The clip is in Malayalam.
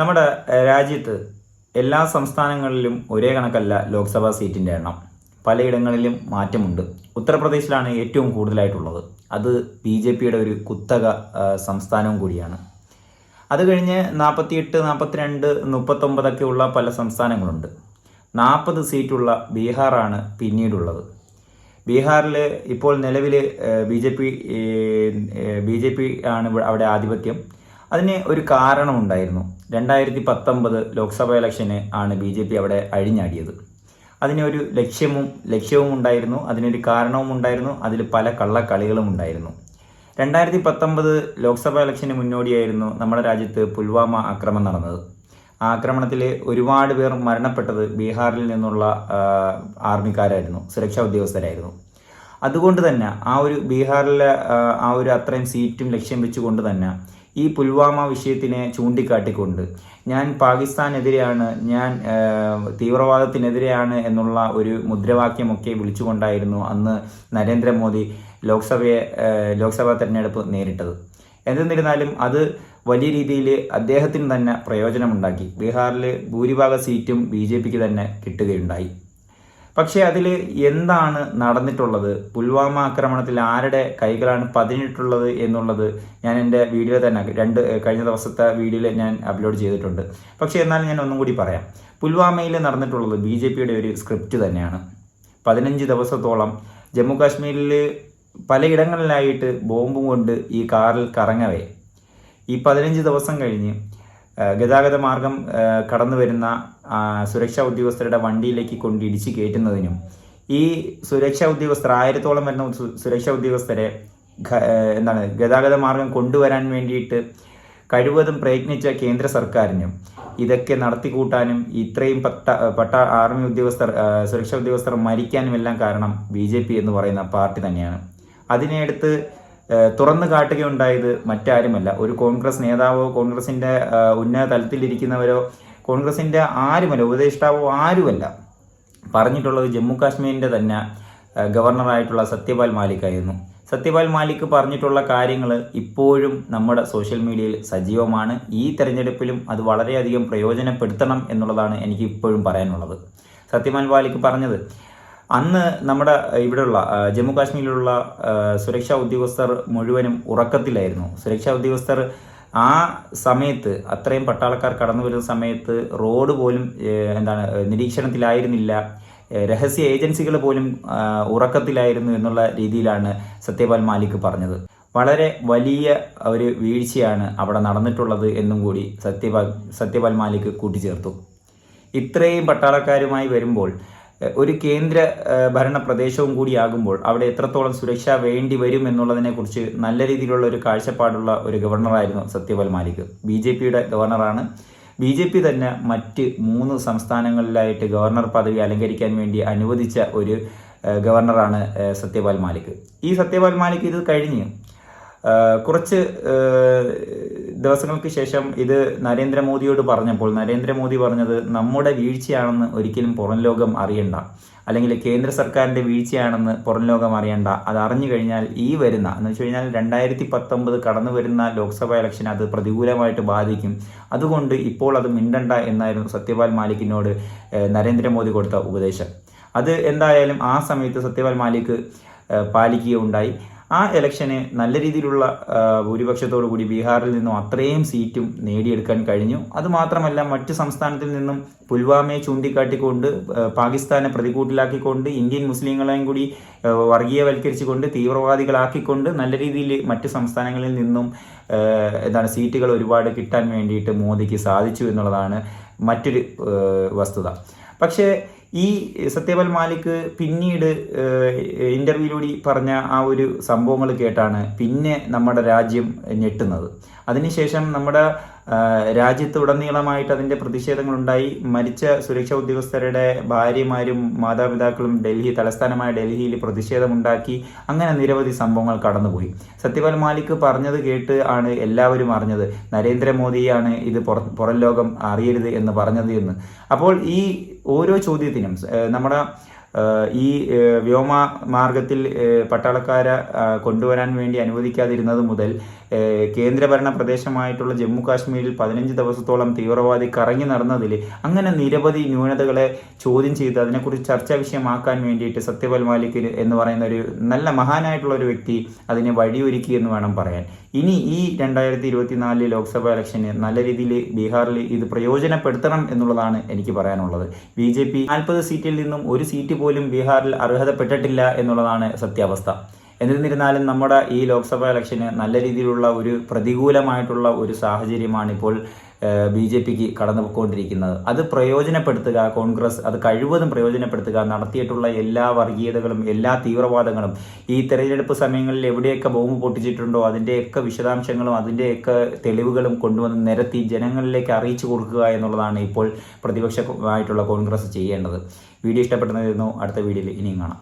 നമ്മുടെ രാജ്യത്ത് എല്ലാ സംസ്ഥാനങ്ങളിലും ഒരേ കണക്കല്ല ലോക്സഭാ സീറ്റിന്റെ എണ്ണം. പലയിടങ്ങളിലും മാറ്റമുണ്ട്. ഉത്തർപ്രദേശിലാണ് ഏറ്റവും കൂടുതലായിട്ടുള്ളത്. അത് ബി ജെ പിയുടെ ഒരു കുത്തക സംസ്ഥാനവും കൂടിയാണ്. അത് കഴിഞ്ഞ് നാൽപ്പത്തിയെട്ട് നാൽപ്പത്തിരണ്ട് മുപ്പത്തൊമ്പതൊക്കെ ഉള്ള പല സംസ്ഥാനങ്ങളുണ്ട്. നാൽപ്പത് സീറ്റുള്ള ബീഹാറാണ് പിന്നീടുള്ളത്. ബീഹാറിൽ ഇപ്പോൾ നിലവിൽ B J P B J P ആണ് അവിടെ ആധിപത്യം. അതിന് ഒരു കാരണമുണ്ടായിരുന്നു രണ്ടായിരത്തി പത്തൊമ്പത് ലോക്സഭാ ഇലക്ഷന് ആണ് ബി ജെ പി അവിടെ അഴിഞ്ഞാടിയത്. അതിനൊരു ലക്ഷ്യവും ലക്ഷ്യവും ഉണ്ടായിരുന്നു. അതിനൊരു കാരണവും ഉണ്ടായിരുന്നു. അതിൽ പല കള്ളക്കളികളും ഉണ്ടായിരുന്നു. രണ്ടായിരത്തി പത്തൊമ്പത് ലോക്സഭാ ഇലക്ഷന് മുന്നോടിയായിരുന്നു നമ്മുടെ രാജ്യത്ത് പുൽവാമ ആക്രമണം നടന്നത്. ആ ആക്രമണത്തിൽ ഒരുപാട് പേർ മരണപ്പെട്ടത് ബീഹാറിൽ നിന്നുള്ള ആർമിക്കാരായിരുന്നു. സുരക്ഷാ ഉദ്യോഗസ്ഥരായിരുന്നു. അതുകൊണ്ട് തന്നെ ആ ഒരു ബീഹാറിലെ ആ ഒരു അത്രയും സീറ്റും ലക്ഷ്യം വെച്ചുകൊണ്ട് തന്നെ ഈ പുൽവാമ വിഷയത്തിനെ ചൂണ്ടിക്കാട്ടിക്കൊണ്ട് ഞാൻ പാകിസ്ഥാനെതിരെയാണ് ഞാൻ തീവ്രവാദത്തിനെതിരെയാണ് എന്നുള്ള ഒരു മുദ്രാവാക്യമൊക്കെ വിളിച്ചുകൊണ്ടായിരുന്നു അന്ന് നരേന്ദ്രമോദി ലോക്സഭയെ ലോക്സഭാ തെരഞ്ഞെടുപ്പ് നേരിട്ടത്. എന്നിരുന്നാലും അത് വലിയ രീതിയിൽ അദ്ദേഹത്തിന് തന്നെ പ്രയോജനമുണ്ടാക്കി. ബീഹാറിൽ ഭൂരിഭാഗ സീറ്റും ബി ജെ പിക്ക് തന്നെ കിട്ടുകയുണ്ടായി. പക്ഷേ അതിൽ എന്താണ് നടന്നിട്ടുള്ളത്? പുൽവാമ ആക്രമണത്തിൽ ആരുടെ കൈകളാണ് പതിഞ്ഞിട്ടുള്ളത് എന്നുള്ളത് ഞാൻ എന്റെ വീഡിയോ തന്നെ രണ്ട് കഴിഞ്ഞ ദിവസത്തെ വീഡിയോയിൽ ഞാൻ അപ്ലോഡ് ചെയ്തിട്ടുണ്ട്. പക്ഷേ എന്നാലും ഞാൻ ഒന്നും കൂടി പറയാം. പുൽവാമയിൽ നടന്നിട്ടുള്ളത് ബി ജെ പിയുടെ ഒരു സ്ക്രിപ്റ്റ് തന്നെയാണ്. പതിനഞ്ച് ദിവസത്തോളം ജമ്മു കാശ്മീരിൽ പലയിടങ്ങളിലായിട്ട് ബോംബും കൊണ്ട് ഈ കാറിൽ കറങ്ങവേ. ഈ പതിനഞ്ച് ദിവസം കഴിഞ്ഞ് ഗതാഗത മാർഗം കടന്നു വരുന്ന സുരക്ഷാ ഉദ്യോഗസ്ഥരുടെ വണ്ടിയിലേക്ക് കൊണ്ട് ഇടിച്ച് കയറ്റുന്നതിനും ഈ സുരക്ഷാ ഉദ്യോഗസ്ഥർ ആയിരത്തോളം വരുന്ന സുരക്ഷാ ഉദ്യോഗസ്ഥരെ എന്താണ് ഗതാഗത മാർഗം കൊണ്ടുവരാൻ വേണ്ടിയിട്ട് കഴിവതും പ്രയത്നിച്ച കേന്ദ്ര സർക്കാരിനും ഇതൊക്കെ നടത്തിക്കൂട്ടാനും ഇത്രയും പട്ട പട്ട ആർമി ഉദ്യോഗസ്ഥർ സുരക്ഷാ ഉദ്യോഗസ്ഥർ മരിക്കാനും എല്ലാം കാരണം ബി ജെ പി എന്ന് പറയുന്ന പാർട്ടി തന്നെയാണ്. അതിനെ എടുത്ത് ഏഹ് തുറന്നു കാട്ടുകയുണ്ടായത് മറ്റാരുമല്ല. ഒരു കോൺഗ്രസ് നേതാവോ കോൺഗ്രസിന്റെ ഏഹ് ഉന്നത തലത്തിലിരിക്കുന്നവരോ കോൺഗ്രസിന്റെ ആരുമല്ല ഉപദേഷ്ടാവോ ആരുമല്ല. പറഞ്ഞിട്ടുള്ളത് ജമ്മു കാശ്മീരിന്റെ തന്നെ ഗവർണറായിട്ടുള്ള സത്യപാൽ മാലിക് ആയിരുന്നു. സത്യപാൽ മാലിക് പറഞ്ഞിട്ടുള്ള കാര്യങ്ങൾ ഇപ്പോഴും നമ്മുടെ സോഷ്യൽ മീഡിയയിൽ സജീവമാണ്. ഈ തെരഞ്ഞെടുപ്പിലും അത് വളരെയധികം പ്രയോജനപ്പെടുത്തണം എന്നുള്ളതാണ് എനിക്ക് ഇപ്പോഴും പറയാനുള്ളത്. സത്യപാൽ മാലിക് പറഞ്ഞത് അന്ന് നമ്മുടെ ഇവിടെയുള്ള ജമ്മു കാശ്മീരിലുള്ള സുരക്ഷാ ഉദ്യോഗസ്ഥർ മുഴുവനും ഉറക്കത്തിലായിരുന്നു. സുരക്ഷാ ഉദ്യോഗസ്ഥർ ആ സമയത്ത് അത്രയും പട്ടാളക്കാർ കടന്നു വരുന്ന സമയത്ത് റോഡ് പോലും എന്താണ് നിരീക്ഷണത്തിലായിരുന്നില്ല. രഹസ്യ ഏജൻസികൾ പോലും ഉറക്കത്തിലായിരുന്നു എന്നുള്ള രീതിയിലാണ് സത്യപാൽ മാലിക് പറഞ്ഞത്. വളരെ വലിയ ഒരു വീഴ്ചയാണ് അവിടെ നടന്നിട്ടുള്ളത് എന്നും കൂടി സത്യപാൽ സത്യപാൽ മാലിക് കൂട്ടിച്ചേർത്തു. ഇത്രയും പട്ടാളക്കാരുമായി വരുമ്പോൾ ഒരു കേന്ദ്ര ഭരണ പ്രദേശവും കൂടിയാകുമ്പോൾ അവിടെ എത്രത്തോളം സുരക്ഷ വേണ്ടി വരും എന്നുള്ളതിനെക്കുറിച്ച് നല്ല രീതിയിലുള്ള ഒരു കാഴ്ചപ്പാടുള്ള ഒരു ഗവർണറായിരുന്നു സത്യപാൽ മാലിക്. ബി ജെ പിയുടെ ഗവർണറാണ്. ബി ജെ പി തന്നെ മറ്റ് മൂന്ന് സംസ്ഥാനങ്ങളിലായിട്ട് ഗവർണർ പദവി അലങ്കരിക്കാൻ വേണ്ടി അനുവദിച്ച ഒരു ഗവർണറാണ് സത്യപാൽ മാലിക്. ഈ സത്യപാൽ മാലിക് ഇത് കഴിഞ്ഞ് കുറച്ച് ദിവസങ്ങൾക്ക് ശേഷം ഇത് നരേന്ദ്രമോദിയോട് പറഞ്ഞപ്പോൾ നരേന്ദ്രമോദി പറഞ്ഞത് നമ്മുടെ വീഴ്ചയാണെന്ന് ഒരിക്കലും പുറം ലോകം അറിയണ്ട. അല്ലെങ്കിൽ കേന്ദ്ര സർക്കാരിന്റെ വീഴ്ചയാണെന്ന് പുറം ലോകം അറിയണ്ട. അത് അറിഞ്ഞു കഴിഞ്ഞാൽ ഈ വരുന്ന എന്ന് വെച്ച് കഴിഞ്ഞാൽ രണ്ടായിരത്തി പത്തൊമ്പത് കടന്നു വരുന്ന ലോക്സഭാ ഇലക്ഷൻ അത് പ്രതികൂലമായിട്ട് ബാധിക്കും. അതുകൊണ്ട് ഇപ്പോൾ അത് മിണ്ടണ്ട എന്നായിരുന്നു സത്യപാൽ മാലിക്കിനോട് നരേന്ദ്രമോദി കൊടുത്ത ഉപദേശം. അത് എന്തായാലും ആ സമയത്ത് സത്യപാൽ മാലിക് പാലിക്കുകയുണ്ടായി. ആ ഇലക്ഷന് നല്ല രീതിയിലുള്ള ഭൂരിപക്ഷത്തോടു കൂടി ബീഹാറിൽ നിന്നും അത്രയും സീറ്റും നേടിയെടുക്കാൻ കഴിഞ്ഞു. അതുമാത്രമല്ല മറ്റ് സംസ്ഥാനത്തിൽ നിന്നും പുൽവാമയെ ചൂണ്ടിക്കാട്ടിക്കൊണ്ട് പാകിസ്ഥാനെ പ്രതികൂട്ടിലാക്കിക്കൊണ്ട് ഇന്ത്യൻ മുസ്ലിങ്ങളെയും കൂടി വർഗീയവൽക്കരിച്ചുകൊണ്ട് തീവ്രവാദികളാക്കിക്കൊണ്ട് നല്ല രീതിയിൽ മറ്റ് സംസ്ഥാനങ്ങളിൽ നിന്നും എന്താണ് സീറ്റുകൾ ഒരുപാട് കിട്ടാൻ വേണ്ടിയിട്ട് മോദിക്ക് സാധിച്ചു എന്നുള്ളതാണ് മറ്റൊരു വസ്തുത. പക്ഷേ ഈ സത്യപാൽ മാലിക് പിന്നീട് ഇന്റർവ്യൂയിലൂടെ പറഞ്ഞ ആ ഒരു സംഭവങ്ങൾ കേട്ടാണ് പിന്നെ നമ്മുടെ രാജ്യം ഞെട്ടുന്നത്. അതിനുശേഷം നമ്മുടെ ആ, രാജ്യത്തുടനീളമായിട്ട് അതിന്റെ പ്രതിഷേധങ്ങളുണ്ടായി. മരിച്ച സുരക്ഷാ ഉദ്യോഗസ്ഥരുടെ ഭാര്യമാരും മാതാപിതാക്കളും ഡൽഹി തലസ്ഥാനമായ ഡൽഹിയിൽ പ്രതിഷേധമുണ്ടാക്കി. അങ്ങനെ നിരവധി സംഭവങ്ങൾ കടന്നുപോയി. സത്യപാൽ മാലിക് പറഞ്ഞത് കേട്ട് ആണ് എല്ലാവരും അറിഞ്ഞത്. നരേന്ദ്രമോദിയാണ് ഇത് പുറ ലോകം അറിയരുത് എന്ന് പറഞ്ഞത് എന്ന്. അപ്പോൾ ഈ ഓരോ ചോദ്യത്തിനും നമ്മുടെ ഈ വ്യോമ മാർഗത്തിൽ പട്ടാളക്കാരെ കൊണ്ടുവരാൻ വേണ്ടി അനുവദിക്കാതിരുന്നത് മുതൽ കേന്ദ്രഭരണ പ്രദേശമായിട്ടുള്ള ജമ്മു കാശ്മീരിൽ പതിനഞ്ച് ദിവസത്തോളം തീവ്രവാദി കറങ്ങി നടന്നതിൽ അങ്ങനെ നിരവധി ന്യൂനതകളെ ചോദ്യം ചെയ്ത് അതിനെക്കുറിച്ച് ചർച്ചാ വിഷയമാക്കാൻ വേണ്ടിയിട്ട് സത്യപാൽ മാലിക് എന്ന് പറയുന്ന ഒരു നല്ല മഹാനായിട്ടുള്ള ഒരു വ്യക്തി അതിനെ വഴിയൊരുക്കി എന്ന് വേണം പറയാൻ. ഇനി ഈ രണ്ടായിരത്തി ഇരുപത്തിനാലിലെ ലോക്സഭാ ഇലക്ഷന് നല്ല രീതിയിൽ ബീഹാറിൽ ഇത് പ്രയോജനപ്പെടുത്തണം എന്നുള്ളതാണ് എനിക്ക് പറയാനുള്ളത്. ബി ജെ പി നാൽപ്പത് സീറ്റിൽ നിന്നും ഒരു സീറ്റ് പോലും ബീഹാറിൽ അർഹതപ്പെട്ടിട്ടില്ല എന്നുള്ളതാണ് സത്യാവസ്ഥ. എന്നിരുന്നാലും നമ്മുടെ ഈ ലോക്സഭാ ഇലക്ഷന് നല്ല രീതിയിലുള്ള ഒരു പ്രതികൂലമായിട്ടുള്ള ഒരു സാഹചര്യമാണ് ഇപ്പോൾ ബി ജെ പിക്ക് കടന്നു പോയിക്കൊണ്ടിരിക്കുന്നത് അത് പ്രയോജനപ്പെടുത്തുക കോൺഗ്രസ് അത് കഴിവതും പ്രയോജനപ്പെടുത്തുക നടത്തിയിട്ടുള്ള എല്ലാ വർഗീയതകളും എല്ലാ തീവ്രവാദങ്ങളും ഈ തെരഞ്ഞെടുപ്പ് സമയങ്ങളിൽ എവിടെയൊക്കെ ബോംബ് പൊട്ടിച്ചിട്ടുണ്ടോ അതിന്റെയൊക്കെ വിശദാംശങ്ങളും അതിന്റെയൊക്കെ തെളിവുകളും കൊണ്ടുവന്ന് നിരത്തി ജനങ്ങളിലേക്ക് അറിയിച്ചു കൊടുക്കുക എന്നുള്ളതാണ് ഇപ്പോൾ പ്രതിപക്ഷമായിട്ടുള്ള കോൺഗ്രസ് ചെയ്യേണ്ടത്. വീഡിയോ ഇഷ്ടപ്പെട്ടതായിരുന്നു അടുത്ത വീഡിയോയിൽ ഇനിയും കാണാം.